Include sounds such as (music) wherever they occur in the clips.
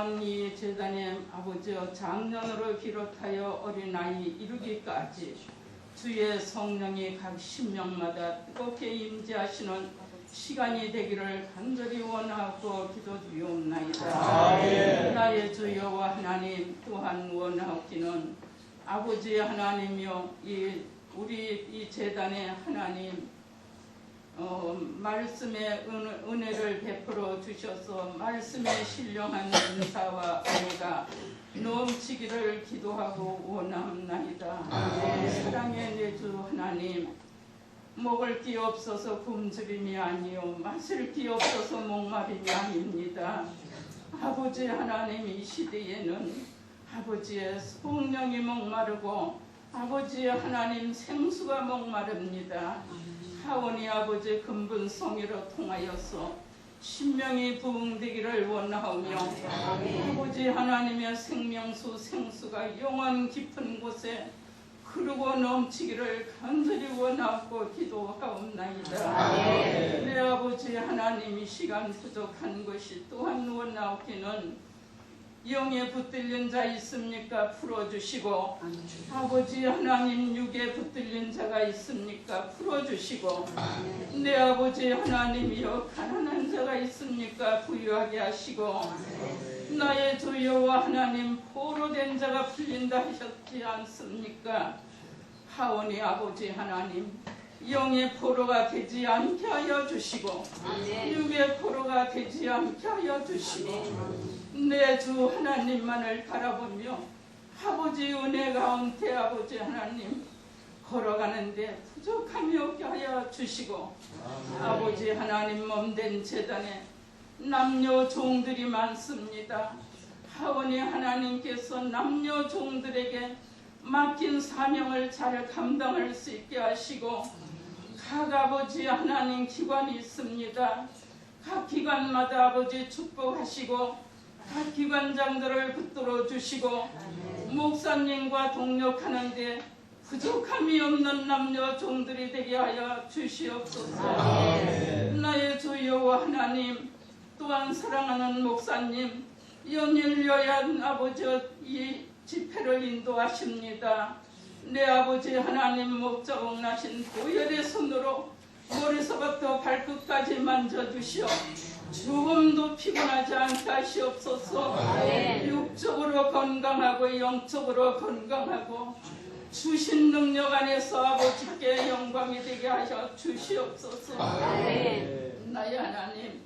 또한 이 재단의 아버지여 작년으로 비롯하여 어린아이 이르기까지 주의 성령이 각 신명마다 뜨겁게 임재하시는 시간이 되기를 간절히 원하고 기도드리옵나이다. 나의 주 여호와 하나님 또한 원하옵기는 아버지 하나님이여 이 우리 이 재단의 하나님 어, 말씀의 은, 은혜를 베풀어 주셔서 말씀에 신령한 은사와 은혜가 넘치기를 기도하고 원하옵나이다. 사랑의 내주 하나님 먹을 게 없어서 굶주림이 아니요 마실 게 없어서 목마름이 아닙니다. 아버지 하나님 이 시대에는 아버지의 성령이 목마르고 아버지 하나님 생수가 목마릅니다. 하원이 아버지 근본성의로 통하여서 신명이 부흥되기를 원하오며 아버지 하나님의 생명수 생수가 영원 깊은 곳에 흐르고 넘치기를 간절히 원하고 기도하옵나이다. 내 아버지 하나님 이 시간 부족한 것이 또한 원하옵기는 영에 붙들린 자 있습니까? 풀어주시고 아버지 하나님 육에 붙들린 자가 있습니까? 풀어주시고 내 아버지 하나님이여 가난한 자가 있습니까? 부유하게 하시고 나의 주 여호와 하나님 포로 된 자가 풀린다 하셨지 않습니까? 하오니 아버지 하나님 영의 포로가 되지 않게 하여 주시고 육의 포로가 되지 않게 하여 주시고 내 주 하나님만을 바라보며 아버지 은혜 가운데 아버지 하나님 걸어가는데 부족함이 없게 하여 주시고 아버지 하나님 몸된 재단에 남녀 종들이 많습니다. 하원이 하나님께서 남녀 종들에게 맡긴 사명을 잘 감당할 수 있게 하시고 각 아버지 하나님 기관이 있습니다. 각 기관마다 아버지 축복하시고 각 기관장들을 붙들어 주시고 목사님과 동력하는데 부족함이 없는 남녀 종들이 되게 하여 주시옵소서. 나의 주 여호와 하나님 또한 사랑하는 목사님 연일여야 아버지 이 집회를 인도하십니다. 내 아버지 하나님 목자국 나신 보혈의 손으로 머리서부터 발끝까지 만져주시어 조금도 피곤하지 않게 하시옵소서. 육적으로 건강하고 영적으로 건강하고 주신 능력 안에서 아버지께 영광이 되게 하여 주시옵소서. 나의 하나님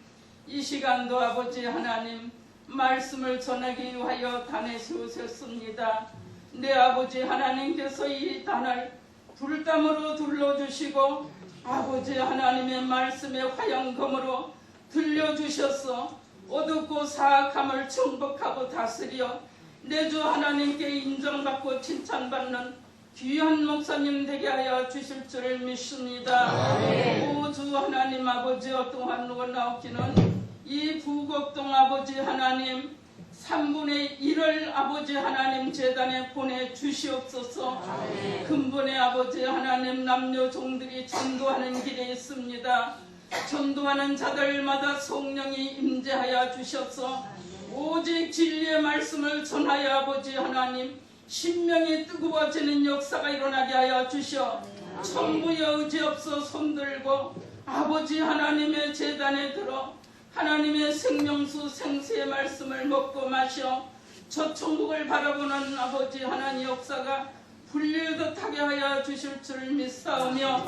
이 시간도 아버지 하나님 말씀을 전하기 위하여 단에 세우셨습니다 내 아버지 하나님께서 이 단을 불담으로 둘러주시고 아버지 하나님의 말씀의 화영검으로 들려주셔서 어둡고 사악함을 정복하고 다스려 내 주 하나님께 인정받고 칭찬받는 귀한 목사님 되게 하여 주실 줄 믿습니다. 오 주 하나님 아버지 어떠한 원하옵기는 이 부곡동 아버지 하나님 3분의 1을 아버지 하나님 재단에 보내주시옵소서. 근본의 아버지 하나님 남녀 종들이 전도하는 길에 있습니다. 전도하는 자들마다 성령이 임재하여 주셔서 오직 진리의 말씀을 전하여 아버지 하나님 신명이 뜨거워지는 역사가 일어나게 하여 주셔 천부의 의지 없어 손들고 아버지 하나님의 재단에 들어 하나님의 생명수 생수의 말씀을 먹고 마셔 저 천국을 바라보는 아버지 하나님 역사가 불릴듯하게 하여 주실 줄 믿사오며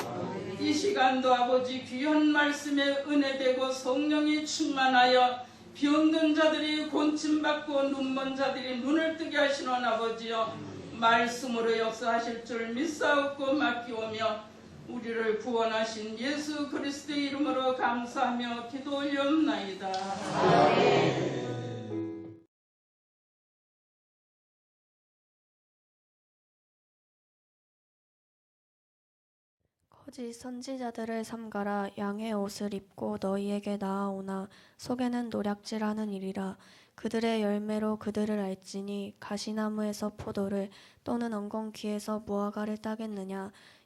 이 시간도 아버지 귀한 말씀에 은혜되고 성령이 충만하여 병든 자들이 곤침받고 눈먼 자들이 눈을 뜨게 하시는 아버지여 말씀으로 역사하실 줄 믿사옵고 맡기오며 우리를 구원하신 예수 그리스도의 이름으로 감사하며 기도 올려옵나이다. 거짓 선지자들을 삼가라. 양의 옷을 입고 너희에게 나아오나. 속에는 노략질하는 일이라. 그들의 열매로 그들을 알지니 가시나무에서 포도를 또는 엉겅퀴에서 무화과를 따겠느냐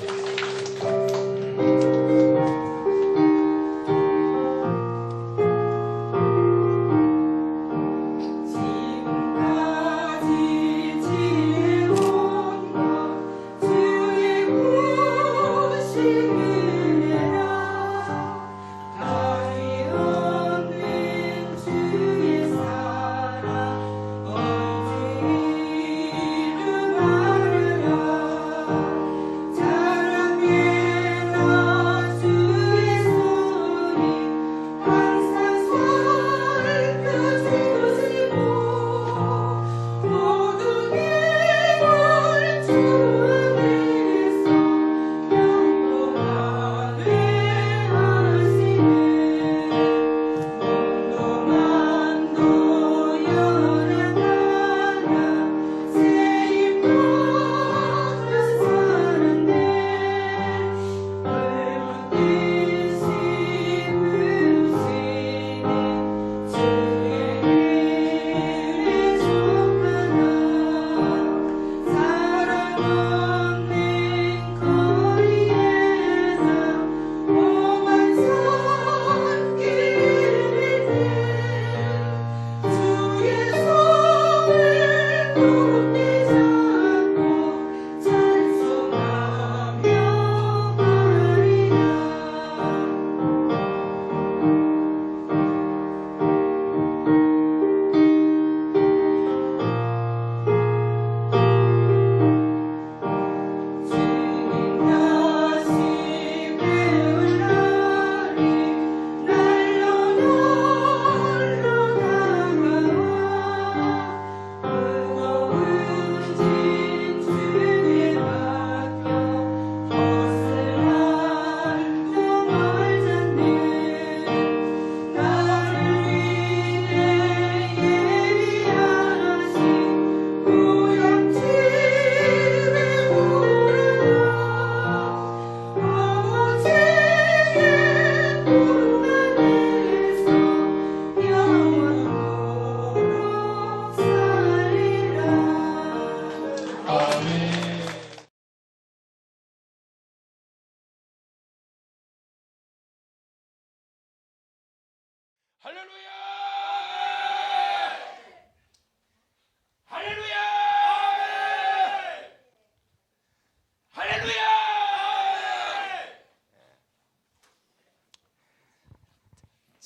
지금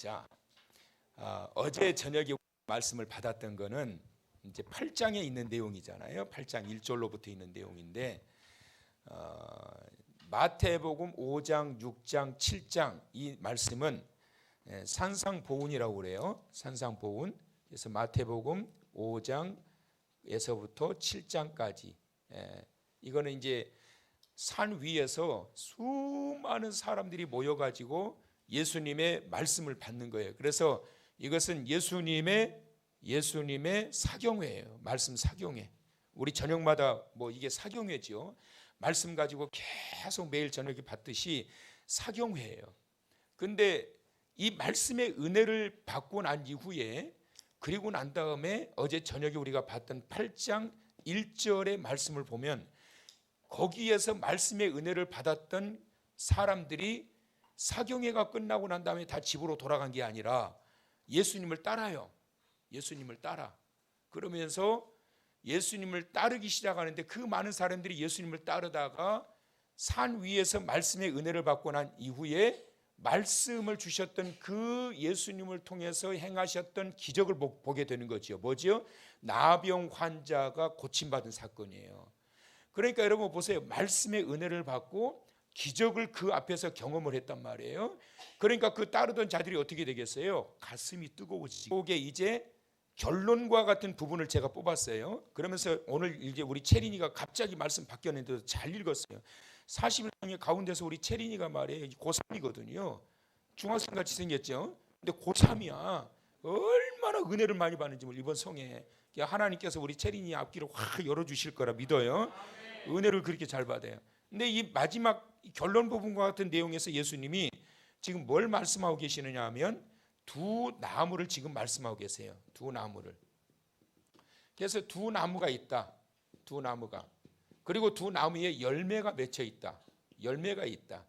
자, 아, 어제 저녁에 말씀을 받았던 거는 이제 8장에 있는 내용이잖아요. 8장 1절로부터 있는 내용인데 어, 마태복음 5장, 6장, 7장 이 말씀은 예, 산상보훈이라고 그래요. 산상보훈. 그래서 마태복음 5장에서부터 7장까지 예, 이거는 이제 산 위에서 수많은 사람들이 모여가지고 예수님의 말씀을 받는 거예요. 그래서 이것은 예수님의 예수님의 사경회예요. 말씀 사경회. 우리 저녁마다 뭐 이게 사경회지요. 말씀 가지고 계속 매일 저녁에 받듯이 사경회예요. 근데 이 말씀의 은혜를 받고 난 이후에 그리고 난 다음에 어제 저녁에 우리가 봤던 8장 1절의 말씀을 보면 거기에서 말씀의 은혜를 받았던 사람들이 사경회가 끝나고 난 다음에 다 집으로 돌아간 게 아니라 예수님을 따라요. 예수님을 따라. 그러면서 예수님을 따르기 시작하는데 그 많은 사람들이 예수님을 따르다가 산 위에서 말씀의 은혜를 받고 난 이후에 말씀을 주셨던 그 예수님을 통해서 행하셨던 기적을 보- 보게 되는 거죠. 뭐지요? 나병 환자가 고침받은 사건이에요. 그러니까 여러분 보세요. 말씀의 은혜를 받고 기적을 그 앞에서 경험을 했단 말이에요. 그러니까 그 따르던 자들이 어떻게 되겠어요? 가슴이 뜨거워지고 속에 이제 결론과 같은 부분을 제가 뽑았어요. 그러면서 오늘 이제 우리 채린이가 갑자기 말씀 바뀌었는데도 잘 읽었어요. 41장의 가운데서 우리 채린이가 말이에요. 고3이거든요. 중학생 같이 생겼죠. 근데 고3이야. 얼마나 은혜를 많이 받는지 이번 성에. 하나님께서 우리 채린이 앞길을 확 열어주실 거라 믿어요. 은혜를 그렇게 잘 받아요. 근데 이 마지막 결론 부분과 같은 내용에서 예수님이 지금 뭘 말씀하고 계시느냐 하면 두 나무를 지금 말씀하고 계세요. 두 나무를. 그래서 두 나무가 있다. 두 나무가. 그리고 두 나무에 열매가 맺혀 있다. 열매가 있다.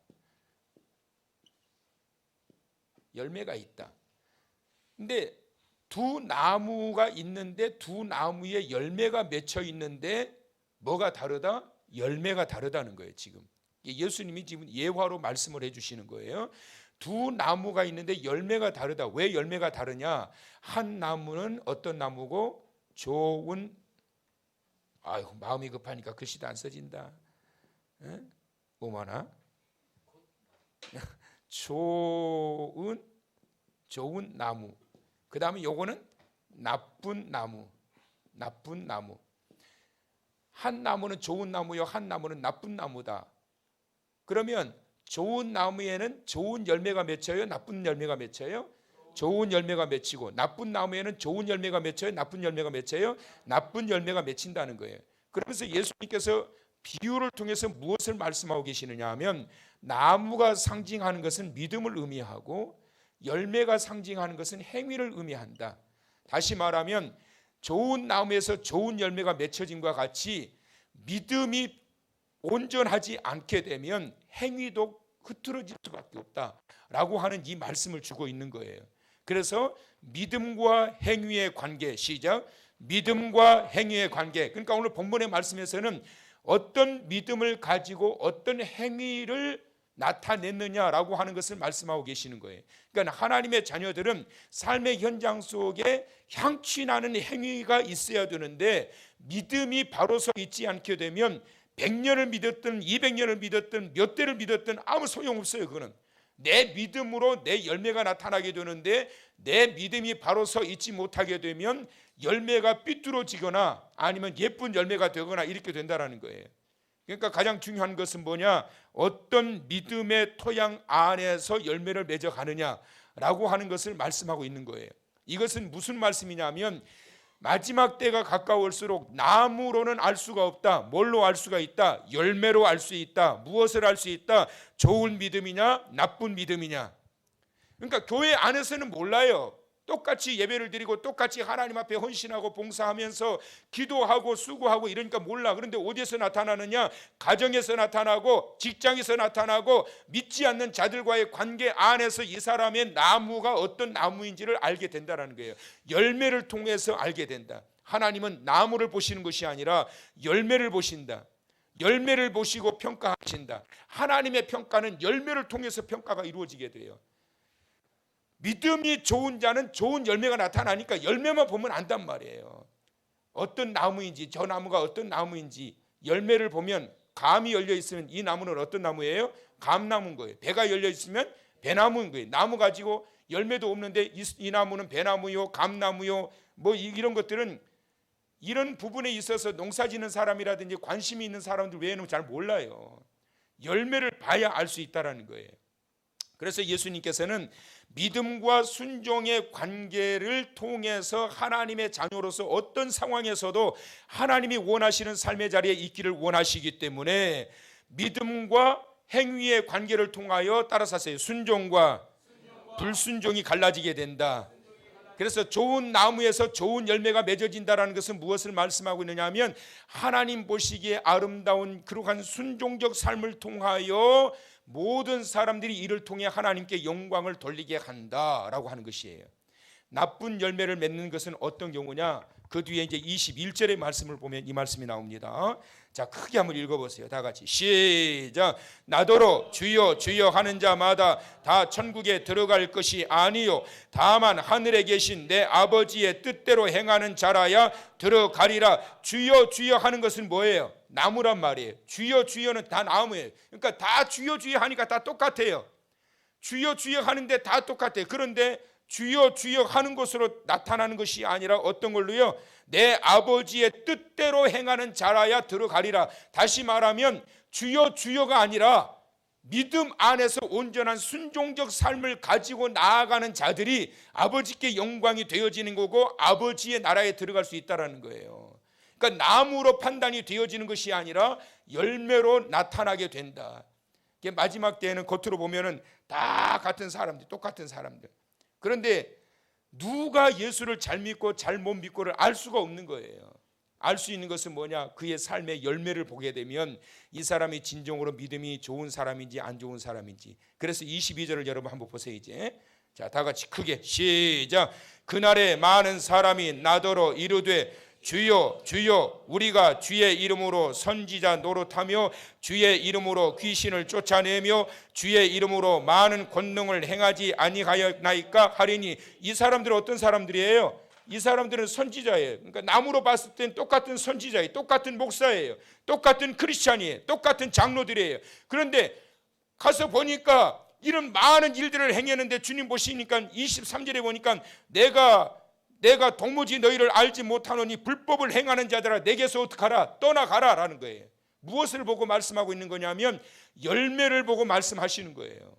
열매가 있다. 근데 두 나무가 있는데 두 나무에 열매가 맺혀 있는데 뭐가 다르다? 열매가 다르다는 거예요, 지금. 예수님이 지금 예화로 말씀을 해 주시는 거예요. 두 나무가 있는데 열매가 다르다. 왜 열매가 다르냐? 한 나무는 어떤 나무고 좋은 아유 마음이 급하니까 글씨도 안 써진다. 에? 뭐하나? (laughs) 좋은 좋은 나무. 그 다음에 요거는 나쁜 나무. 나쁜 나무. 한 나무는 좋은 나무요, 한 나무는 나쁜 나무다. 그러면 좋은 나무에는 좋은 열매가 맺혀요, 나쁜 열매가 맺혀요? 좋은 열매가 맺히고 나쁜 나무에는 좋은 열매가 맺혀요, 나쁜 열매가 맺혀요? 나쁜 열매가 맺힌다는 거예요. 그러면서 예수님께서 비유를 통해서 무엇을 말씀하고 계시느냐 하면 나무가 상징하는 것은 믿음을 의미하고 열매가 상징하는 것은 행위를 의미한다. 다시 말하면 좋은 나무에서 좋은 열매가 맺혀짐과 같이 믿음이 온전하지 않게 되면 행위도 흐트러질 수밖에 없다라고 하는 이 말씀을 주고 있는 거예요. 그래서 믿음과 행위의 관계 시작 믿음과 행위의 관계 그러니까 오늘 본문의 말씀에서는 어떤 믿음을 가지고 어떤 행위를 나타냈느냐라고 하는 것을 말씀하고 계시는 거예요. 그러니까 하나님의 자녀들은 삶의 현장 속에 향취 나는 행위가 있어야 되는데 믿음이 바로 서 있지 않게 되면 100년을 믿었든 200년을 믿었든 몇 대를 믿었든 아무 소용없어요. 그거는 내 믿음으로 내 열매가 나타나게 되는데 내 믿음이 바로 서 있지 못하게 되면 열매가 삐뚤어지거나 아니면 예쁜 열매가 되거나 이렇게 된다라는 거예요. 그러니까 가장 중요한 것은 뭐냐? 어떤 믿음의 토양 안에서 열매를 맺어 가느냐라고 하는 것을 말씀하고 있는 거예요. 이것은 무슨 말씀이냐면 마지막 때가 가까울수록 나무로는 알 수가 없다. 뭘로 알 수가 있다? 열매로 알 수 있다. 무엇을 알 수 있다? 좋은 믿음이냐, 나쁜 믿음이냐. 그러니까 교회 안에서는 몰라요. 똑같이 예배를 드리고 똑같이 하나님 앞에 헌신하고 봉사하면서 기도하고 수고하고 이러니까 몰라. 그런데 어디에서 나타나느냐? 가정에서 나타나고 직장에서 나타나고 믿지 않는 자들과의 관계 안에서 이 사람의 나무가 어떤 나무인지를 알게 된다라는 거예요. 열매를 통해서 알게 된다. 하나님은 나무를 보시는 것이 아니라 열매를 보신다. 열매를 보시고 평가하신다. 하나님의 평가는 열매를 통해서 평가가 이루어지게 돼요. 믿음이 좋은 자는 좋은 열매가 나타나니까 열매만 보면 안단 말이에요. 어떤 나무인지 저 나무가 어떤 나무인지 열매를 보면 감이 열려 있으면 이 나무는 어떤 나무예요? 감나무인 거예요. 배가 열려 있으면 배나무인 거예요. 나무 가지고 열매도 없는데 이, 이 나무는 배나무요, 감나무요, 뭐 이- 이런 것들은 이런 부분에 있어서 농사짓는 사람이라든지 관심이 있는 사람들 외에는 잘 몰라요. 열매를 봐야 알 수 있다라는 거예요. 그래서 예수님께서는 믿음과 순종의 관계를 통해서 하나님의 자녀로서 어떤 상황에서도 하나님이 원하시는 삶의 자리에 있기를 원하시기 때문에 믿음과 행위의 관계를 통하여 따라사세요. 순종과 불순종이 갈라지게 된다. 그래서 좋은 나무에서 좋은 열매가 맺어진다라는 것은 무엇을 말씀하고 있느냐 하면 하나님 보시기에 아름다운 그러한 순종적 삶을 통하여 모든 사람들이 이를 통해 하나님께 영광을 돌리게 한다라고 하는 것이에요. 나쁜 열매를 맺는 것은 어떤 경우냐? 그 뒤에 이제 21절의 말씀을 보면 이 말씀이 나옵니다. 자, 크게 한번 읽어 보세요. 다 같이 시작. 나더러 주여 주여 하는 자마다 다 천국에 들어갈 것이 아니요 다만 하늘에 계신 내 아버지의 뜻대로 행하는 자라야 들어가리라. 주여 주여 하는 것은 뭐예요? 나무란 말이에요. 주여 주여는 다 나무예요. 그러니까 다 주여 주여 하니까 다 똑같아요. 주여 주여 하는데 다 똑같아요. 그런데 주여 주여 하는 것으로 나타나는 것이 아니라 어떤 걸로요? 내 아버지의 뜻대로 행하는 자라야 들어가리라. 다시 말하면 주여 주여가 아니라 믿음 안에서 온전한 순종적 삶을 가지고 나아가는 자들이 아버지께 영광이 되어지는 거고 아버지의 나라에 들어갈 수 있다라는 거예요. 그러니까 나무로 판단이 되어지는 것이 아니라 열매로 나타나게 된다. 마지막 때에는 겉으로 보면은 다 같은 사람들, 똑같은 사람들. 그런데 누가 예수를 잘 믿고 잘 못 믿고를 알 수가 없는 거예요. 알 수 있는 것은 뭐냐? 그의 삶의 열매를 보게 되면 이 사람이 진정으로 믿음이 좋은 사람인지 안 좋은 사람인지. 그래서 22절을 여러분 한번 보세요, 이제. 자, 다 같이 크게 시작. 그날에 많은 사람이 나더러 이르되 주여 주여 우리가 주의 이름으로 선지자 노릇하며 주의 이름으로 귀신을 쫓아내며 주의 이름으로 많은 권능을 행하지 아니하였나이까 하리니 이 사람들은 어떤 사람들이에요? 이 사람들은 선지자예요. 그러니까 나무로 봤을 땐 똑같은 선지자예요. 똑같은 목사예요. 똑같은 크리스찬이에요. 똑같은 장로들이에요. 그런데 가서 보니까 이런 많은 일들을 행했는데 주님 보시니까 23절에 보니까 내가 내가 도무지 너희를 알지 못하노니 불법을 행하는 자들아 내게서 어떡하라 떠나가라 라는 거예요. 무엇을 보고 말씀하고 있는 거냐면 열매를 보고 말씀하시는 거예요.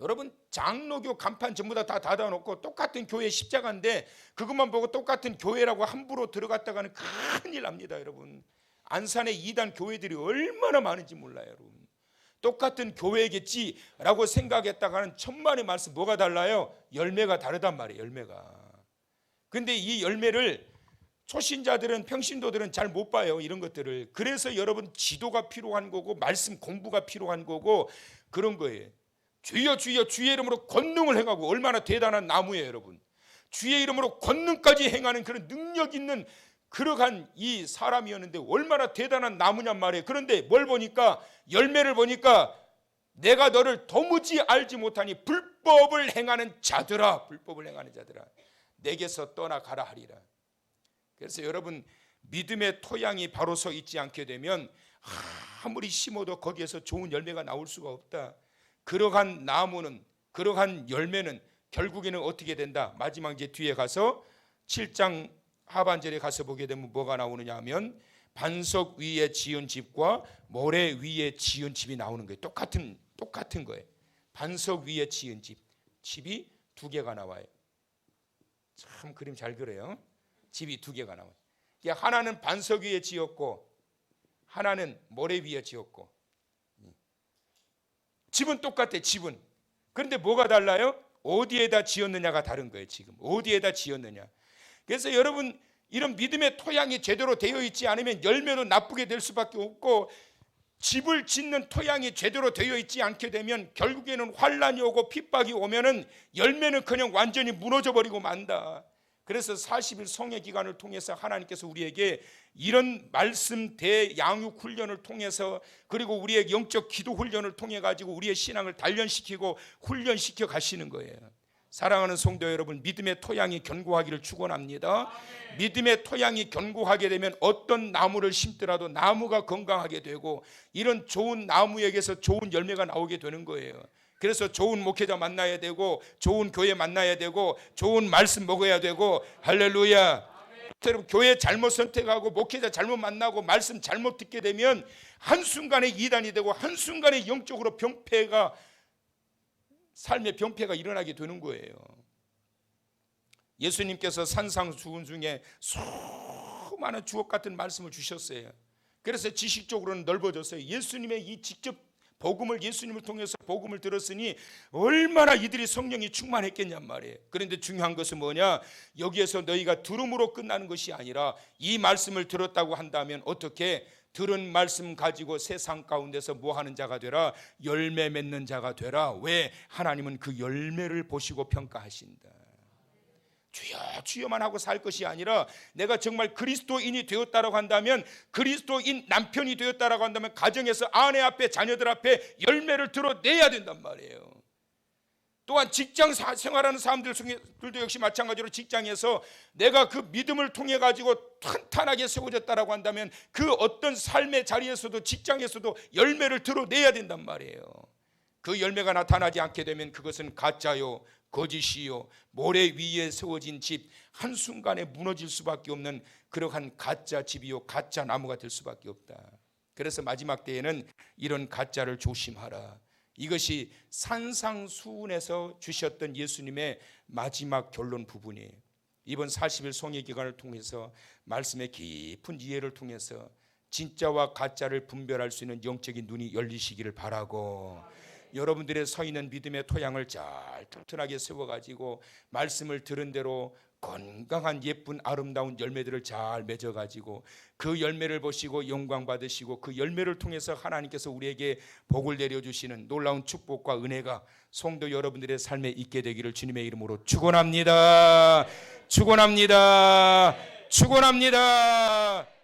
여러분 장로교 간판 전부 다 다 닫아놓고 똑같은 교회 십자가인데 그것만 보고 똑같은 교회라고 함부로 들어갔다가는 큰일 납니다, 여러분. 안산의 이단 교회들이 얼마나 많은지 몰라요, 여러분. 똑같은 교회겠지라고 생각했다가는 천만의 말씀 뭐가 달라요? 열매가 다르단 말이에요, 열매가. 근데 이 열매를 초신자들은 평신도들은 잘 못 봐요 이런 것들을. 그래서 여러분 지도가 필요한 거고 말씀 공부가 필요한 거고 그런 거예요. 주여 주여 주의 이름으로 권능을 행하고 얼마나 대단한 나무예요 여러분. 주의 이름으로 권능까지 행하는 그런 능력 있는 그러한 이 사람이었는데 얼마나 대단한 나무냔 말이에요. 그런데 뭘 보니까 열매를 보니까 내가 너를 도무지 알지 못하니 불법을 행하는 자들아 불법을 행하는 자들아 내게서 떠나가라 하리라 그래서 여러분 믿음의 토양이 바로 서 있지 않게 되면 아무리 심어도 거기에서 좋은 열매가 나올 수가 없다. 그러한 나무는 그러한 열매는 결국에는 어떻게 된다? 마지막 이제 뒤에 가서 7장 하반절에 가서 보게 되면 뭐가 나오느냐 하면 반석 위에 지은 집과 모래 위에 지은 집이 나오는 거예요. 똑같은 똑같은 거예요. 반석 위에 지은 집. 집이 두 개가 나와요. 참 그림 잘 그려요. 집이 두 개가 나와요. 하나는 반석 위에 지었고 하나는 모래 위에 지었고 집은 똑같아 집은 그런데 뭐가 달라요? 어디에다 지었느냐가 다른 거예요 지금 어디에다 지었느냐 그래서 여러분 이런 믿음의 토양이 제대로 되어 있지 않으면 열매는 나쁘게 될 수밖에 없고 집을 짓는 토양이 제대로 되어 있지 않게 되면 결국에는 환란이 오고 핍박이 오면은 열매는 그냥 완전히 무너져 버리고 만다. 그래서 40일 성의 기간을 통해서 하나님께서 우리에게 이런 말씀 대양육 훈련을 통해서 그리고 우리의 영적 기도 훈련을 통해 가지고 우리의 신앙을 단련시키고 훈련시켜 가시는 거예요. 사랑하는 성도 여러분, 믿음의 토양이 견고하기를 축원합니다. 믿음의 토양이 견고하게 되면 어떤 나무를 심더라도 나무가 건강하게 되고 이런 좋은 나무에게서 좋은 열매가 나오게 되는 거예요. 그래서 좋은 목회자 만나야 되고 좋은 교회 만나야 되고 좋은 말씀 먹어야 되고 할렐루야. 여러분 교회 잘못 선택하고 목회자 잘못 만나고 말씀 잘못 듣게 되면 한순간에 이단이 되고 한순간에 영적으로 병폐가 삶의 병폐가 일어나게 되는 거예요. 예수님께서 산상수훈 중에 수많은 주옥 같은 말씀을 주셨어요. 그래서 지식적으로는 넓어졌어요. 예수님의 이 직접 복음을 예수님을 통해서 복음을 들었으니 얼마나 이들이 성령이 충만했겠냔 말이에요. 그런데 중요한 것은 뭐냐? 여기에서 너희가 들음으로 끝나는 것이 아니라 이 말씀을 들었다고 한다면 어떻게 들은 말씀 가지고 세상 가운데서 뭐 하는 자가 되라 열매 맺는 자가 되라 왜 하나님은 그 열매를 보시고 평가하신다. 주여 주여만 하고 살 것이 아니라 내가 정말 그리스도인이 되었다라고 한다면 그리스도인 남편이 되었다라고 한다면 가정에서 아내 앞에 자녀들 앞에 열매를 드러내야 된단 말이에요. 또한 직장 사- 생활하는 사람들 중에들도 역시 마찬가지로 직장에서 내가 그 믿음을 통해 가지고 탄탄하게 세워졌다라고 한다면 그 어떤 삶의 자리에서도 직장에서도 열매를 드러내야 된단 말이에요. 그 열매가 나타나지 않게 되면 그것은 가짜요 거짓이요 모래 위에 세워진 집 한순간에 무너질 수밖에 없는 그러한 가짜 집이요 가짜 나무가 될 수밖에 없다. 그래서 마지막 때에는 이런 가짜를 조심하라. 이것이 산상수훈에서 주셨던 예수님의 마지막 결론 부분이에요. 이번 40일 송해 기간을 통해서 말씀의 깊은 이해를 통해서 진짜와 가짜를 분별할 수 있는 영적인 눈이 열리시기를 바라고 여러분들의 서 있는 믿음의 토양을 잘 튼튼하게 세워 가지고 말씀을 들은 대로 건강한 예쁜 아름다운 열매들을 잘 맺어 가지고 그 열매를 보시고 영광 받으시고 그 열매를 통해서 하나님께서 우리에게 복을 내려 주시는 놀라운 축복과 은혜가 성도 여러분들의 삶에 있게 되기를 주님의 이름으로 축원합니다. 축원합니다. 축원합니다.